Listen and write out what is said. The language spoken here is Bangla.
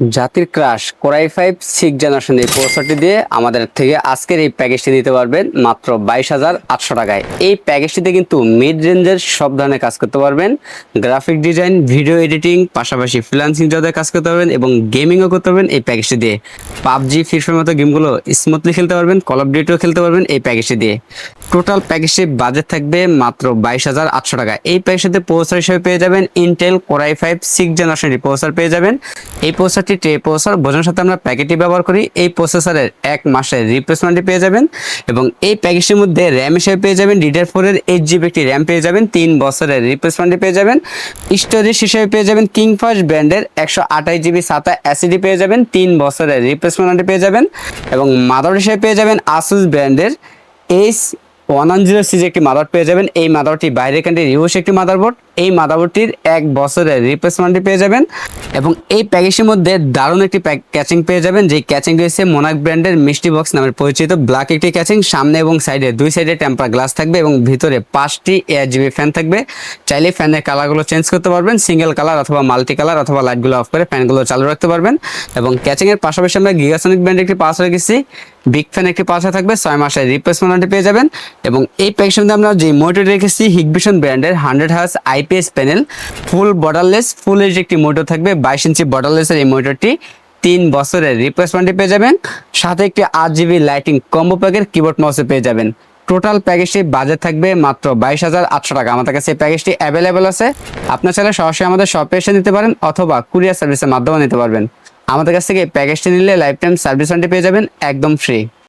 জাতির crush core i five six generation এই প্রসেসরটি দিয়ে আমাদের থেকে আজকের এই প্যাকেজটি নিতে পারবেন মাত্র বাইশ হাজার আটশো টাকায়। এই প্যাকেজটিতে কিন্তু মিড রেঞ্জের সব ধরনের কাজ করতে পারবেন। গ্রাফিক ডিজাইন ভিডিও এডিটিং পাশাপাশি ফ্রিলান্সিং জবে কাজ করতে পারবেন এবং গেমিংও করতে পারবেন এই প্যাকেজটি দিয়ে। পাবজি ফ্রি ফায়ার মতো গেমগুলো স্মুথলি খেলতে পারবেন কল অফ ডিউটিও খেলতে পারবেন এই প্যাকেজটি দিয়ে। টোটাল প্যাকেজটি বাজেট থাকবে মাত্র বাইশ হাজার আটশো টাকা এই প্যাকেজটিতে প্রসেসর হিসেবে পেয়ে যাবেন Intel core i five six generation processor পেয়ে যাবেন। এই প্রসেসরটি ট্রে প্রসেসর, বোঝানোর সাথে আমরা প্যাকেটটি ব্যবহার করি। এই প্রসেসরের এক মাসের রিপ্লেসমেন্টটি পেয়ে যাবেন এবং এই প্যাকেজটির মধ্যে র্যাম হিসেবে পেয়ে যাবেন ডিডার ফোরের এইট জিবি একটি র্যাম পেয়ে যাবেন, তিন বছরের রিপ্লেসমেন্টটি পেয়ে যাবেন। স্টোরেজ হিসেবে পেয়ে যাবেন কিং ফার্স্ট ব্র্যান্ডের একশো আঠাশ জিবি সাতা অ্যাসিডি পেয়ে যাবেন, তিন বছরের রিপ্লেসমেন্টটি পেয়ে যাবেন এবং মাদার হিসেবে পেয়ে যাবেন আসুস ব্র্যান্ডের এইচ ওয়ান জিরো সিজ একটি মাদার পেয়ে যাবেন। এই মাদারটি বাইরের কান্ট্রি রিউস একটি মাদারবোর্ড এই মাদারবোর্ডটির এক বছরের রিপ্লেসমেন্টটি পেয়ে যাবেন। এবং এই প্যাকেজের মধ্যে দারুণ একটি ক্যাচিং পেয়ে যাবেন, যেই ক্যাচিং রয়েছে মোনাক ব্র্যান্ডের মিষ্টি বক্স নামের পরিচিত। ব্ল্যাক একটি ক্যাচিং সামনে এবং সাইডে দুই সাইডে টেম্পার গ্লাস থাকবে এবং ভিতরে পাঁচটি এয়ার জিবি ফ্যান থাকবে। চাইলে ফ্যানের কালারগুলো চেঞ্জ করতে পারবেন সিঙ্গেল কালার অথবা মাল্টি কালার অথবা লাইটগুলো অফ করে ফ্যানগুলো চালু রাখতে পারবেন। এবং ক্যাচিংয়ের পাশাপাশি আমরা গিগাসনিক ব্র্যান্ডের একটি পাস রেখেছি। বিগ ফ্যান একটি পাশে থাকবে, ছয় মাসের রিপ্লেসমেন্ট ওয়ারেন্টি পেয়ে যাবেন। এবং এই প্যাকেজের মধ্যে আমরা যে মোটর রেখেছি হিগভিশন ব্র্যান্ডের hundred hertz IPS panel full borderless full H একটি মোটর থাকবে, বাইশ ইঞ্চি বর্ডারলেসের এই মোটরটি তিন বছরের রিপ্লেসমেন্টে পেয়ে যাবেন। সাথে একটি আট জিবি লাইটিং কম্বো প্যাকের কিবোর্ড মাউসে পেয়ে যাবেন। টোটাল প্যাকেজটি বাজেট থাকবে মাত্র বাইশ হাজার আটশো টাকা। আমাদের কাছে এই প্যাকেজটি অ্যাভেলেবেল আছে। আপনার চাইলে সরাসরি আমাদের শপে এসে নিতে পারেন, অথবা কুরিয়ার সার্ভিসের মাধ্যমে নিতে পারবেন। আমাদের কাছ থেকে প্যাকেজটি নিলে লাইফ টাইম সার্ভিস ওয়ারেন্টি পেয়ে যাবেন একদম ফ্রি